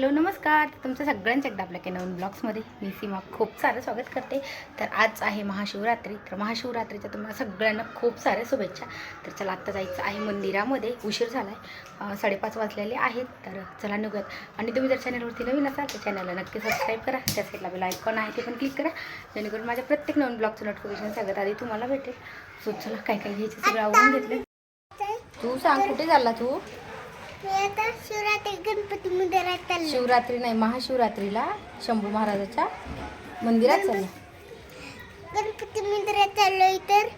Hello नमस्कार. तुमचं सगळ्यांचं एकदा आपल्या कॅनॉन ब्लॉग्समध्ये मी सीमा खूप सारं स्वागत करते. तर आज आहे महाशिवरात्री. तर महाशिवरात्रीच्या तुम्हाला सगळ्यांना खूप साऱ्या शुभेच्छा. तर चला आत्ता जायचं आहे मंदिरामध्ये. उशीर झाला आहे साडेपाच वाजलेले आहेत. तर चला निघूयात. आणि तुम्ही जर चॅनलवरती नवीन असाल तर चॅनलला नक्की सबस्क्राईब करा. त्या साईडला बेल आयकॉन आहे ते पण क्लिक करा. जेणेकरून माझ्या प्रत्येक नवीन ब्लॉगचं नोटिफिकेशन सगळ्यात आधी तुम्हाला भेटेल. सो चला काय काय घ्यायचं सगळं आवडून घेतलं तू सांग कुठे झाला तू? मी आता शिवरात्री गणपती मंदिरात चाललो. शिवरात्री नाही महाशिवरात्रीला शंभू महाराजाच्या मंदिरात चाललं. गणपती मंदिरात चाललोय तर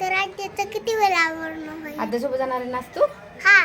तर आज त्याचं किती वेळ आवडणं होईल आद्यासोबत जाणार नाच तू? हा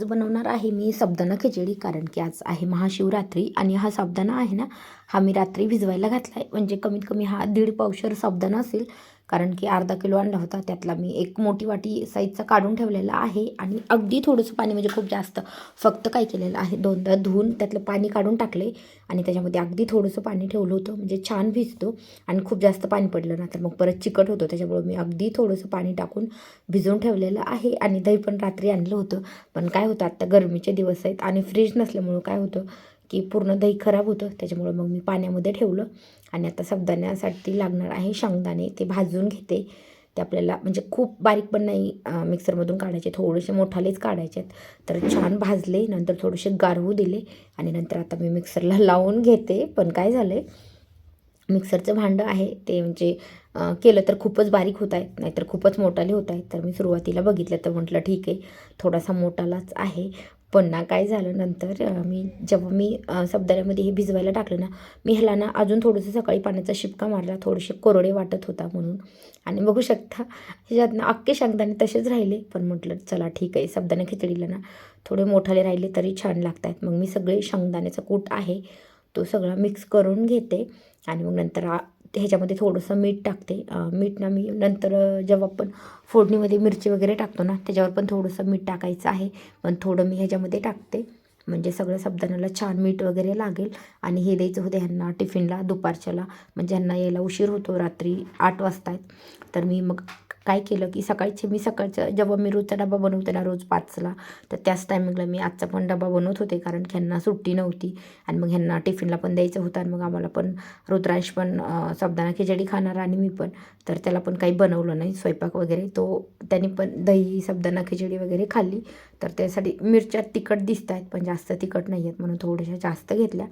आज बनवणार आहे मी साबुदाणा खिचडी कारण की आज आहे महाशिवरात्री आणि हा साबुदाणा आहे ना हा मी रात्री भिजवायला घातला आहे म्हणजे कमीत कमी हा दीड पावशर साबुदाणा असेल कारण की अर्धा किलो आणला होता त्यातला मी एक मोठी वाटी साईजचा काढून ठेवलेला आहे आणि अगदी थोडंसं पाणी म्हणजे खूप जास्त फक्त काय केलेलं आहे दोनदा धुवून त्यातलं पाणी काढून टाकले आणि त्याच्यामध्ये अगदी थोडंसं पाणी ठेवलं होतं म्हणजे छान भिजतो आणि खूप जास्त पाणी पडलं ना तर मग परत चिकट होतं त्याच्यामुळे मी अगदी थोडंसं पाणी टाकून भिजवून ठेवलेलं आहे आणि दही पण रात्री आणलं होतं. पण काय होतं आत्ता गरमीचे दिवस आहेत आणि फ्रीज नसल्यामुळं काय होतं की पूर्ण दही खराब होतं त्याच्यामुळं मग मी पाण्यामध्ये ठेवलं आणि आता साबुदाण्यासाठी लागणार आहे शेंगदाणे. ते भाजून घेते. ते आपल्याला म्हणजे खूप बारीक पण नाही मिक्सरमधून काढायचे. थोडेसे मोठालेच काढायचे आहेत तर छान भाजले. नंतर थोडेसे गारवू दिले. आणि नंतर आता मी मिक्सरला लावून घेते. पण काय झालं आहे मिक्सरचं भांडं आहे ते म्हणजे केलं तर खूपच बारीक होत आहेत नाहीतर खूपच मोठाले होत आहेत. तर मी सुरुवातीला बघितलं तर म्हटलं ठीक आहे थोडासा मोठालाच आहे. पण ना काय झालं नंतर मी जेव्हा मी सबदाऱ्यामध्ये हे भिजवायला टाकलं ना मी ह्याला ना अजून थोडंसं सकाळी पाण्याचा शिपका मारला थोडेसे कोरडे वाटत होता म्हणून. आणि बघू शकता ह्याच्यात ना अख्खे शेंगदाणे तसेच राहिले. पण म्हटलं चला ठीक आहे सबदाणे खिचडीला ना थोडे मोठाले राहिले तरी छान लागतात मग मी सगळे शेंगदाण्याचा कूट आहे तो सगळा मिक्स करून घेते. आणि मग नंतर ह्याच्यामध्ये थोडंसं मीठ टाकते. मीठ ना मी नंतर जेव्हा आपण फोडणीमध्ये मिरची वगैरे टाकतो ना त्याच्यावर पण थोडंसं मीठ टाकायचं आहे. पण थोडं मी ह्याच्यामध्ये टाकते. म्हणजे सगळं साबुदाण्याला छान मीठ वगैरे लागेल. आणि हे द्यायचं होतं ह्यांना टिफिनला दुपारच्याला. म्हणजे ह्यांना यायला उशीर होतो रात्री आठ वाजता आहेत तर मी मग काय केलं की सकाळचे मी सकाळचं जेव्हा मी रोजचा डबा बनवते ना रोज पाचला तर त्याच टायमिंगला मी आजचा पण डबा बनवत होते कारण ह्यांना सुट्टी नव्हती. आणि मग ह्यांना टिफिनला पण द्यायचं होतं आणि मग आम्हाला पण रुद्रांश पण अं, खिचडी खाणार आणि मी पण. तर त्याला पण काही बनवलं नाही स्वयंपाक वगैरे. तो त्यांनी पण दही साबुदाणा खिचडी वगैरे खाल्ली. तर त्यासाठी मिरच्या तिखट दिसत आहेत पण जास्त तिखट नाही आहेत म्हणून थोड्याशा जास्त घेतल्या.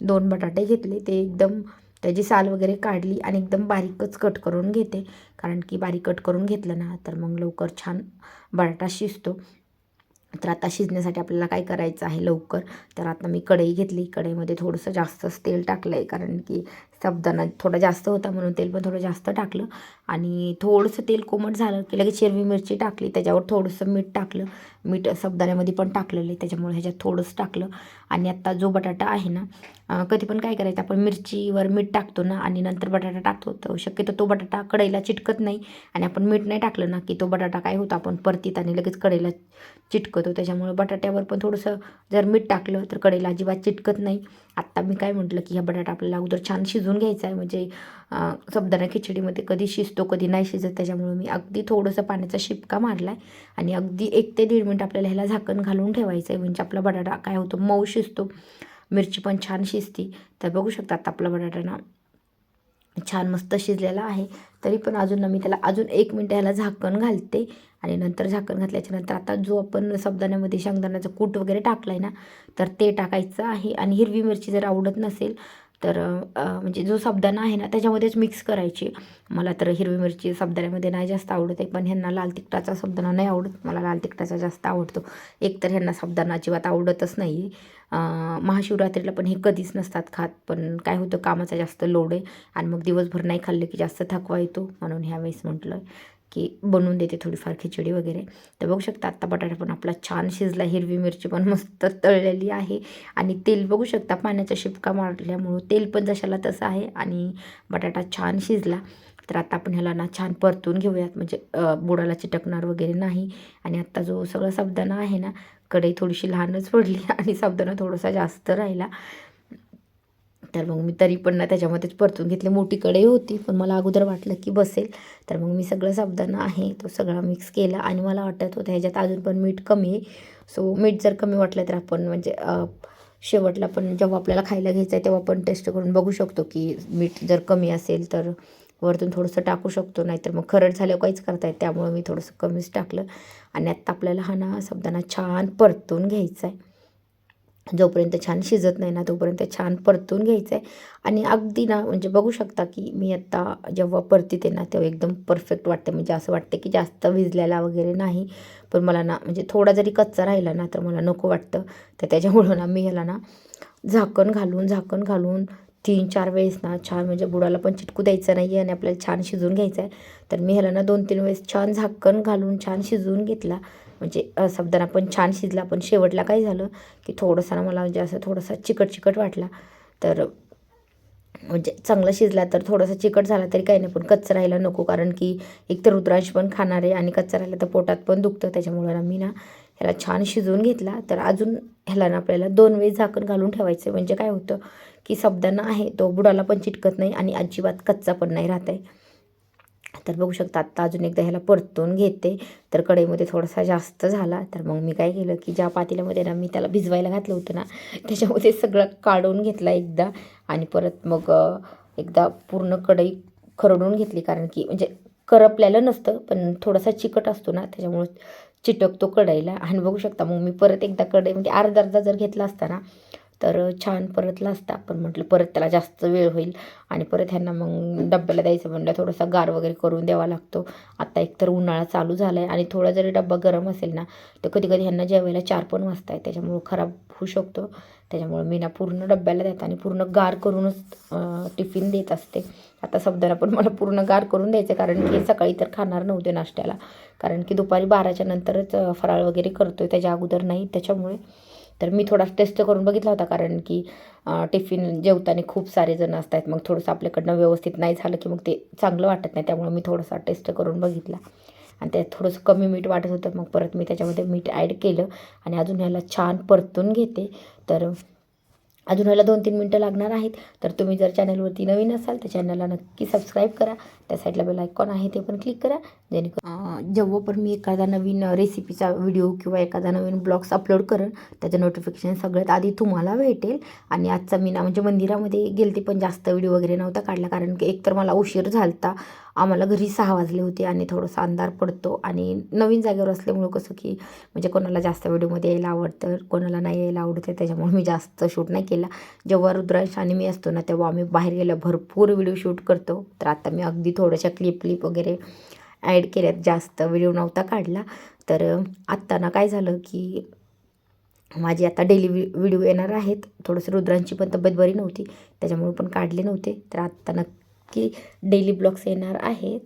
दोन बटाटे घेतले ते एकदम त्याची साल वगैरे काढली आणि एकदम बारीकच कट करून घेते. कारण की बारीक कट करून घेतलं ना तर मग लवकर छान बटाटा शिजतो. तर आता शिजण्यासाठी आपल्याला काय करायचं आहे लवकर? तर आता मी कढई घेतली. कढईमध्ये थोडंसं जास्तच तेल टाकलं आहे कारण की साबुदाणा थोडा जास्त होता म्हणून तेल पण थोडं जास्त टाकलं. आणि थोडंसं तेल कोमट झालं की लगेच हिरवी मिरची टाकली. त्याच्यावर थोडंसं मीठ टाकलं. मीठ साबुदाण्यामध्ये पण टाकलेलं आहे. त्याच्यामुळे ह्याच्यात थोडंसं टाकलं. आणि आत्ता जो बटाटा आहे ना कधी पण काय करायचं आपण मिरचीवर मीठ टाकतो ना आणि नंतर बटाटा टाकतो तर शक्यतो तो बटाटा कढईला चिटकत नाही. आणि आपण मीठ नाही टाकलं ना की तो बटाटा काय होतो आपण परतीत आणि लगेच कढईला चिटकतो. त्याच्यामुळे बटाट्यावर पण थोडंसं जर मीठ टाकलं तर कढईला अजिबात चिटकत नाही. आत्ता मी काय म्हटलं की हा बटाटा आपल्याला अगोदर छान शिजून घ्यायचा आहे म्हणजे सबदाना खिचडीमध्ये कधी शिजतो कधी नाही शिजत त्याच्यामुळे मी अगदी थोडंसं पाण्याचा शिपका मारला आहे आणि अगदी एक ते दीड मिनिट आपल्याला ह्याला झाकण घालून ठेवायचं आहे म्हणजे आपला बटाटा काय होतो मऊ शिजतो. मिरची पण छान शिजती. तर बघू शकता आता आपला बटाटा ना छान मस्त शिजलेला आहे. तरी पण अजून मी त्याला अजून एक मिनटं ह्याला झाकण घालते. आणि नंतर झाकण घातल्याच्या नंतर आता जो आपण साबदाण्यामध्ये शेंगदाण्याचं कूट वगैरे टाकला आहे ना तर ते टाकायचं आहे. आणि हिरवी मिरची जर आवडत नसेल तर म्हणजे जो साबदाणा आहे ना त्याच्यामध्येच मिक्स करायची. मला तर हिरवी मिरची साबदाण्यामध्ये नाही जास्त आवडत. आहे पण ह्यांना लाल तिखटाचा साबदाणा नाही आवडत. मला लाल तिखटाचा जास्त आवडतो. एक तर ह्यांना साबदाणा अजिबात आवडतच नाही. आहे महाशिवरात्रीला पण हे कधीच नसतात खात. पण काय होतं कामाचा जास्त लोड आहे. आणि मग दिवसभर नाही खाल्ले की जास्त थकवा येतो. म्हणून ह्यावेळेस म्हटलं की बनवून देते थोडीफार खिचडी वगैरे. तर बघू शकता आत्ता बटाटा पण आपला छान शिजला हिरवी मिरची पण मस्त तळलेली आहे. आणि तेल बघू शकता पाण्याचा शिपका मारल्यामुळं तेल पण जशाला तसं आहे आणि बटाटा छान शिजला. तर आता आपण ह्याला ना छान परतून घेऊयात म्हणजे बुडाला चिटकणार वगैरे नाही. आणि आत्ता जो सगळा साबुदाणा आहे ना कढई थोडीशी लहानच पडली आणि साबुदाणा थोडासा जास्त राहिला. तर मग मी तरी पण ना त्याच्यामध्येच परतून घेतले. मोठी कढई होती पण मला अगोदर वाटलं की बसेल. तर मग मी सगळं साबदाना आहे तो सगळा मिक्स केला आणि मला वाटत होतं ह्याच्यात अजून पण मीठ कमी आहे. सो मीठ जर कमी वाटलं तर आपण म्हणजे शेवटला पण जेव्हा आपल्याला खायला घ्यायचं आहे तेव्हा आपण टेस्ट करून बघू शकतो की मीठ जर कमी असेल तर वरतून थोडंसं टाकू शकतो नाहीतर मग खरड झाल्यावर काहीच करता येत त्यामुळं मी थोडंसं कमीच टाकलं. आणि आत्ता आपल्याला हा ना साबुदाणा छान परतून घ्यायचा आहे. जोपर्यंत छान शिजत नाही ना तोपर्यंत छान परतून घ्यायचं आहे आणि अगदी ना म्हणजे बघू शकता की मी आत्ता जेव्हा परतीते ना तेव्हा एकदम परफेक्ट वाटते. म्हणजे असं वाटते की जास्त भिजलेला वगैरे नाही. पण मला ना म्हणजे थोडा जरी कच्चा राहिला ना तर मला नको वाटतं. तर त्याच्यामुळं ना मी ह्याला ना झाकण घालून झाकण घालून तीन चार वेळेस ना छान म्हणजे बुडाला पण चिटकू द्यायचं नाही आहे आणि आपल्याला छान शिजवून घ्यायचं आहे तर मी ह्याला ना दोन तीन वेळेस छान झाकण घालून छान शिजवून घेतला. म्हणजे अ, साबुदाणा पण छान शिजला पण शेवटला काय झालं की थोडंसं ना मला म्हणजे असं थोडासा चिकट चिकट वाटला. तर म्हणजे चांगला शिजला तर थोडासा चिकट झाला तरी काही नाही पण कच्चा राहायला नको. कारण की एक तर रुद्रांश पण खाणार आहे आणि कच्चा राहिला तर पोटात पण दुखतं. त्याच्यामुळे ना मी ना ह्याला छान शिजवून घेतला. तर अजून ह्याला ना आपल्याला दोन वेळेस झाकण घालून ठेवायचं आहे म्हणजे काय होतं की साबुदाणा आहे तो बुडाला पण चिटकत नाही आणि अजिबात कच्चा पण नाही राहत आहे तर बघू शकता आत्ता अजून एकदा ह्याला परतून घेते. तर कढईमध्ये थोडासा जास्त झाला तर मग मी काय केलं की ज्या पातेल्यामध्ये ना मी त्याला भिजवायला घातलं होतं ना त्याच्यामध्ये सगळं काढून घेतला एकदा. आणि परत मग एकदा पूर्ण कढई खरडून घेतली कारण की म्हणजे करपलेलं नसतं पण थोडासा चिकट असतो ना त्याच्यामुळे चिटकतो कढईला. आणि बघू शकता मग मी परत एकदा कढई म्हणजे अर्धा अर्धा जर घेतला असता ना तर छान परतला असता पण म्हटलं परत त्याला जास्त वेळ होईल. आणि परत ह्यांना मग डब्याला द्यायचं म्हणलं थोडासा गार वगैरे करून द्यावा लागतो. आता एकतर उन्हाळा चालू झाला आहे आणि थोडा जरी डब्बा गरम असेल ना तर कधी कधी ह्यांना जेवायला चार पण वाजता आहे त्याच्यामुळं खराब होऊ शकतो. त्याच्यामुळं मी ना पूर्ण डब्याला देत आणि पूर्ण गार करूनच टिफिन देत असते. आता साबुदाणा पण मला पूर्ण गार करून द्यायचं कारण की सकाळी तर खाणार नव्हते नाश्त्याला. कारण की दुपारी बाराच्या नंतरच फराळ वगैरे करतो आहे त्याच्या अगोदर नाही. त्याच्यामुळे तर मी थोडा टेस्ट करून बघितला होता कारण की टिफिन जेवताना खूप सारे जण असतात. मग थोडंसं आपल्याकडनं व्यवस्थित नाही झालं की मग ते चांगलं वाटत नाही त्यामुळे मी थोडासा टेस्ट करून बघितला. आणि त्यात थोडंसं कमी मीठ वाटत होतं मग परत मी त्याच्यामध्ये मीठ ॲड केलं आणि अजून ह्याला छान परतून घेते. तर अजून ह्याला दोन तीन मिनटं लागणार आहेत. तर तुम्ही जर चॅनलवरती नवीन असाल तर चॅनलला नक्की सबस्क्राईब करा. त्या साईडला बेल आयकॉन आहे ते पण क्लिक करा. जेणेकरून जेव्हा पण मी एखादा नवीन रेसिपीचा व्हिडिओ किंवा एखादा नवीन ब्लॉग्स अपलोड करेन त्याचं नोटिफिकेशन सगळ्यात आधी तुम्हाला भेटेल. आणि आजचा मी ना म्हणजे मंदिरामध्ये गेलते पण जास्त व्हिडिओ वगैरे नव्हता काढला कारण की एकतर मला उशीर झालता. आम्हाला घरी सहा वाजले होते आणि थोडंसं अंधार पडतो. आणि नवीन जागेवर असल्यामुळं कसं की म्हणजे कोणाला जास्त व्हिडिओमध्ये यायला आवडतं कोणाला नाही यायला आवडतं त्याच्यामुळे मी जास्त शूट नाही केला. जेव्हा रुद्रांश आणि मी असतो ना तेव्हा आम्ही बाहेर गेल्या भरपूर व्हिडिओ शूट करतो. तर आता मी अगदी थोड्याशा क्लिप क्लिप वगैरे ॲड केल्यात. जास्त व्हिडिओ नव्हता काढला. तर आत्ता ना काय झालं की माझी आता डेली वि व्हिडिओ येणार आहेत. थोडंसं रुद्रांची पण तब्येत बरी नव्हती. त्याच्यामुळे पण काढले नव्हते. तर आत्ता नक्की की डेली ब्लॉग्स येणार आहेत.